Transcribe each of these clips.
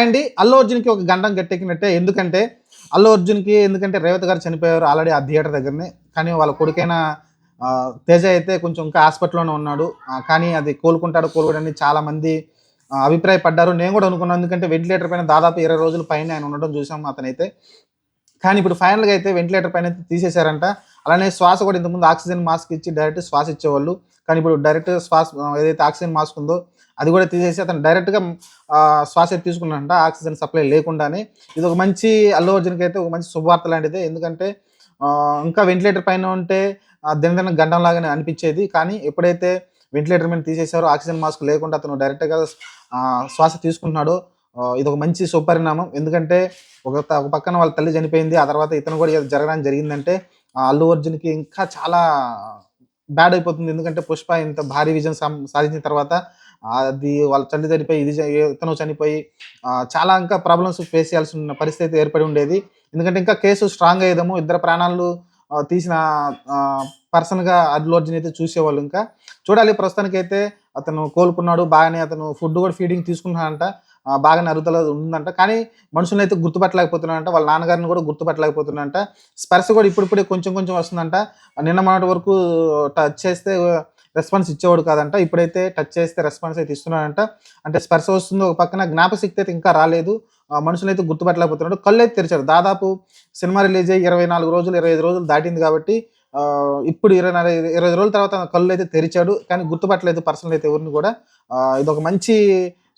అండి అల్లు అర్జున్కి ఒక గండం గట్టెక్కినట్టే. ఎందుకంటే అల్లు అర్జున్కి ఎందుకంటే రేవతి గారు చనిపోయారు ఆల్రెడీ ఆ థియేటర్ దగ్గరనే. కానీ వాళ్ళ కొడుకైన తేజ అయితే కొంచెం ఇంకా హాస్పిటల్లోనే ఉన్నాడు. కానీ అది కోలుకుంటాడు కోలుకోడని చాలామంది అభిప్రాయపడ్డారు. నేను కూడా అనుకున్నాను. ఎందుకంటే వెంటిలేటర్ పైన దాదాపు ఇరవై రోజుల పైన ఆయన ఉండడం చూసాం అతనైతే. కానీ ఇప్పుడు ఫైనల్గా అయితే వెంటిలేటర్ పైన అయితే తీసేశారంట. అలానే శ్వాస కూడా ఇంతకుముందు ఆక్సిజన్ మాస్క్ ఇచ్చి డైరెక్ట్ శ్వాస ఇచ్చేవాళ్ళు. కానీ ఇప్పుడు డైరెక్ట్ శ్వాస ఏదైతే ఆక్సిజన్ మాస్క్ ఉందో అది కూడా తీసేసి అతను డైరెక్ట్గా శ్వాస తీసుకున్నాడంట. ఆక్సిజన్ సప్లై లేకుండానే. ఇది ఒక మంచి అల్లు అర్జున్కి అయితే ఒక మంచి శుభవార్త లాంటిది. ఎందుకంటే ఇంకా వెంటిలేటర్ పైన ఉంటే దినదిన గండం లాగానే అనిపించేది. కానీ ఎప్పుడైతే వెంటిలేటర్ మీద తీసేశారో ఆక్సిజన్ మాస్క్ లేకుండా అతను డైరెక్ట్గా శ్వాస తీసుకుంటున్నాడు ఇది ఒక మంచి సుపరిణామం ఎందుకంటే ఒక త- ఒక పక్కన వాళ్ళ తల్లి చనిపోయింది. ఆ తర్వాత ఇతను కూడా జరగడానికి జరిగిందంటే ఆ, అల్లు అర్జున్కి ఇంకా చాలా బ్యాడ్ అయిపోతుంది. ఎందుకంటే పుష్ప ఇంత భారీ విజయం సాధించిన తర్వాత అది వాళ్ళ తల్లి చనిపోయి ఇది ఇతను చనిపోయి చాలా ఇంకా ప్రాబ్లమ్స్ ఫేస్ చేయాల్సి ఉన్న పరిస్థితి ఏర్పడి ఉండేది. ఎందుకంటే ఇంకా కేసు స్ట్రాంగ్ అయ్యేదేమో ఇద్దరు ప్రాణాలు తీసిన పర్సన్గా అల్లు అర్జున్ అయితే చూసేవాళ్ళు ఇంకా. చూడాలి ప్రస్తుతానికైతే అతను కోలుకున్నాడు బాగానే అతను ఫుడ్ కూడా ఫీడింగ్ తీసుకున్నాడంట బాగా బాగానే ఉందంట. కానీ మనుషులను అయితే గుర్తుపట్టలేకపోతున్నాడంట వాళ్ళ నాన్నగారిని కూడా గుర్తుపట్టలేకపోతున్నాడంట స్పర్శ కూడా ఇప్పుడిప్పుడే కొంచెం కొంచెం వస్తుందంట. నిన్న మొన్నటి వరకు టచ్ చేస్తే రెస్పాన్స్ ఇచ్చేవాడు కాదంట. ఇప్పుడైతే టచ్ చేస్తే రెస్పాన్స్ అయితే ఇస్తున్నాడంట. అంటే స్పర్శ వస్తుంది ఒక పక్కన జ్ఞాపశక్తి అయితే ఇంకా రాలేదు. ఆ, మనుషులు అయితే గుర్తుపట్టలేకపోతున్నాడు. కళ్ళు అయితే తెరిచాడు దాదాపు సినిమా రిలీజ్ అయ్యి ఇరవై నాలుగు రోజులు ఇరవై ఐదు రోజులు దాటింది కాబట్టి ఇప్పుడు ఇరవై నాలుగు ఇరవై ఐదు రోజుల తర్వాత కళ్ళు అయితే తెరిచాడు. కానీ గుర్తుపట్టలేదు పర్సనల్ అయితే ఎవరిని కూడా. ఇదొక ఇది ఒక మంచి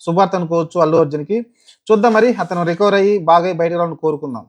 శుభార్త అనుకోవచ్చు అల్లు అర్జున్కి. చూద్దాం మరి అతను రికవర్ అయ్యి బాగా బయటకు రావాలని కోరుకుందాం.